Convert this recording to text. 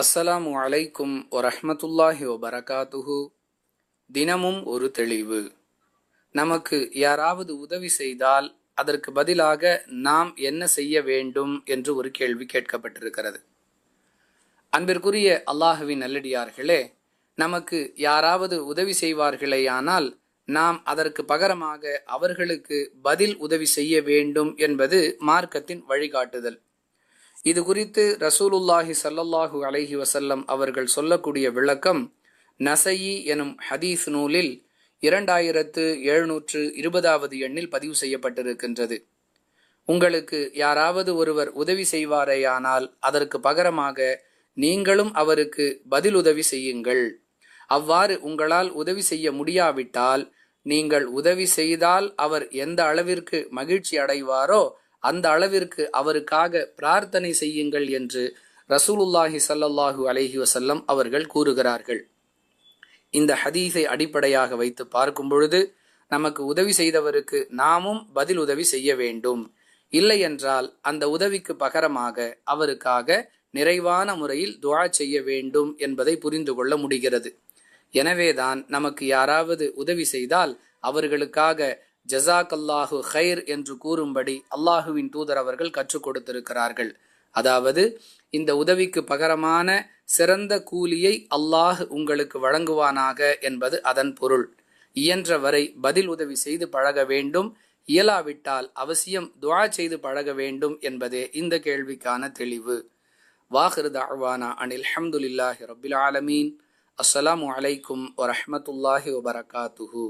அஸ்ஸலாமு அலைக்கும் வரஹமத்துல்லாஹி வபரகாத்துஹு. தினமும் ஒரு தெளிவு. நமக்கு யாராவது உதவி செய்தால் அதற்கு பதிலாக நாம் என்ன செய்ய வேண்டும் என்று ஒரு கேள்வி கேட்கப்பட்டிருக்கிறது. அன்பிற்குரிய அல்லாஹுவின் நல்லடியார்களே நமக்கு யாராவது உதவி செய்வார்களேயானால் நாம் அதற்கு பகரமாக அவர்களுக்கு பதில் உதவி செய்ய வேண்டும் என்பது மார்க்கத்தின் வழிகாட்டுதல். இது குறித்து ரசூலுல்லாஹி சல்லல்லாஹு அலைஹி வசல்லம் அவர்கள் சொல்லக்கூடிய விளக்கம் நசையி எனும் ஹதீஸ் நூலில் இரண்டாயிரத்து எழுநூற்று இருபதாவது எண்ணில் பதிவு செய்யப்பட்டிருக்கின்றது. உங்களுக்கு யாராவது ஒருவர் உதவி செய்வாரேயானால் அதற்கு பகரமாக நீங்களும் அவருக்கு பதில் உதவி செய்யுங்கள். அவ்வாறு உங்களால் உதவி செய்ய முடியாவிட்டால் நீங்கள் உதவி செய்தால் அவர் எந்த அளவிற்கு மகிழ்ச்சி அடைவாரோ அந்த அளவிற்கு அவருக்காக பிரார்த்தனை செய்யுங்கள் என்று ரசூலுல்லாஹி சல்லல்லாஹு அலஹி வசல்லம் அவர்கள் கூறுகிறார்கள். இந்த ஹதீஸை அடிப்படையாக வைத்து பார்க்கும் பொழுது நமக்கு உதவி செய்தவருக்கு நாமும் பதில் உதவி செய்ய வேண்டும். இல்லை என்றால் அந்த உதவிக்கு பகரமாக அவருக்காக நிறைவான முறையில் துவா செய்ய வேண்டும் என்பதை புரிந்து கொள்ள முடிகிறது. எனவேதான் நமக்கு யாராவது உதவி செய்தால் அவர்களுக்காக ஜசாக் அல்லாஹு ஹைர் என்று கூறும்படி அல்லாஹுவின் தூதர் அவர்கள் கற்றுக் கொடுத்திருக்கிறார்கள். அதாவது இந்த உதவிக்கு பகரமான சிறந்த கூலியை அல்லாஹ் உங்களுக்கு வழங்குவானாக என்பது அதன் பொருள். இயன்ற வரை பதில் உதவி செய்து பழக வேண்டும். இயலாவிட்டால் அவசியம் துவா செய்து பழக வேண்டும் என்பதே இந்த கேள்விக்கான தெளிவு. வாஹிரு தாழ்வானா அனில் அஹமதுல்லாஹி ரபில் ஆலமீன். அஸ்ஸலாமு அலைக்கும் வரஹமத்துல்லாஹி வபரகாத்துஹூ.